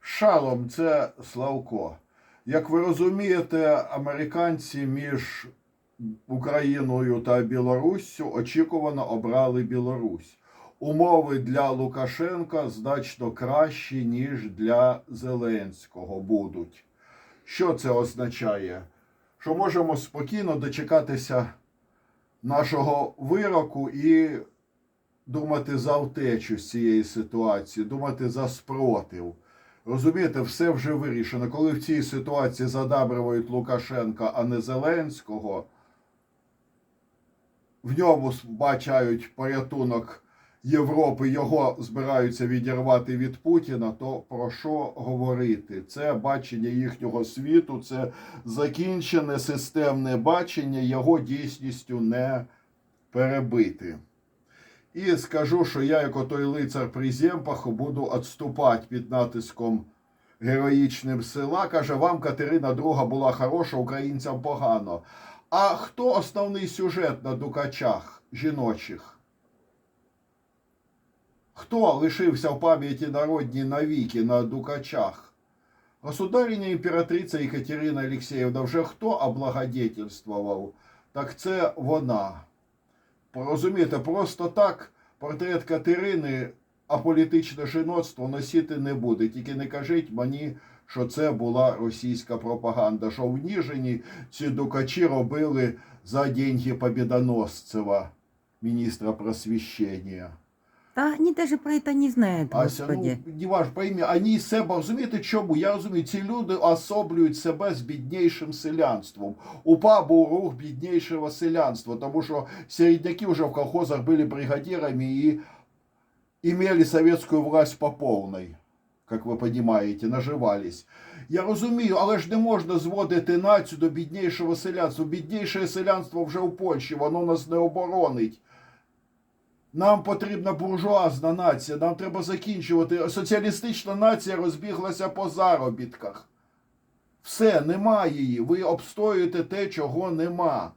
Шалом це Славко. Як ви розумієте, американці між Україною та Білоруссю очікувано обрали Білорусь. Умови для Лукашенка значно кращі, ніж для Зеленського будуть. Що це означає? Що можемо спокійно дочекатися нашого вироку і думати за втечу з цієї ситуації, думати за спротив. Розумієте, все вже вирішено. Коли в цій ситуації задабривають Лукашенка, а не Зеленського, в ньому бачають порятунок Європи, його збираються відірвати від Путіна, то про що говорити? Це бачення їхнього світу, це закінчене системне бачення, його дійсністю не перебити. І скажу, що я, як отой лицар при Земпаху, буду відступати під натиском героїчним села. Каже, вам Катерина II була хороша, українцям погано. А хто основний сюжет на дукачах жіночих? Хто лишився в пам'яті народній навіки на дукачах? Государиня імператриця Екатерина Алексеївна вже хто облагодетельствував? Так це вона. Розумієте, просто так портрет Катерини, а політичне жіноцтво носити не буде. Тільки не кажіть мені, що це була російська пропаганда, що в Ніжині ці дукачі робили за деньги Побєдоносцева, міністра просвіщення. Да они даже про это не знают, Ася, господи. ну не ваш поймі, ані себе розумієте, чому? Я розумію, ці люди особлюють себе з біднішим селянством. УПА був рух біднішого селянства, тому що середняки вже в колхозах були бригадирами і имели советскую власть по повній, як ви розумієте, наживались. Я розумію, але ж не можна зводити націю до біднішого селянства. Бідніше селянство вже у Польщі, воно нас не оборонить. Нам потрібна буржуазна нація, нам треба закінчувати. Соціалістична нація розбіглася по заробітках. Все, нема її. Ви обстоюєте те, чого нема.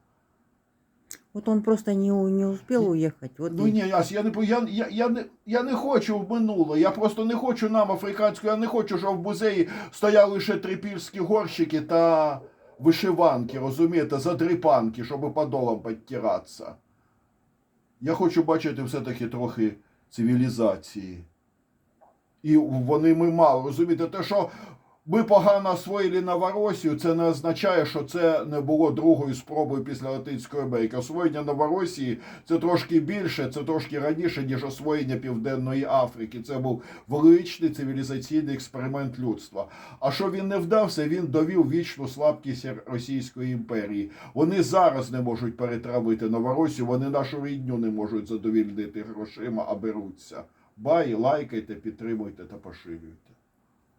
Вот он просто не, не успел уехать. Вот Ну ні, Ясь, я не я, я, я, не, я не хочу в минуле. Я просто не хочу нам африканську, я не хочу, щоб в музеї стояли лише трипільські горщики та вишиванки, розумієте, задрипанки, щоб подолом підтиратися. Я хочу бачити все-таки трохи цивілізації. І вони ми мали розумієте, те, що ми погано освоїли Новоросію, це не означає, що це не було другою спробою після Латинської Америки. Освоєння Новоросії це трошки більше, це трошки раніше, ніж освоєння Південної Африки. Це був величний цивілізаційний експеримент людства. А що він не вдався, він довів вічну слабкість Російської імперії. Вони зараз не можуть перетравити Новоросію, вони нашу рідню не можуть задовільнити грошима, а беруться. Бай, лайкайте, підтримуйте та поширюйте.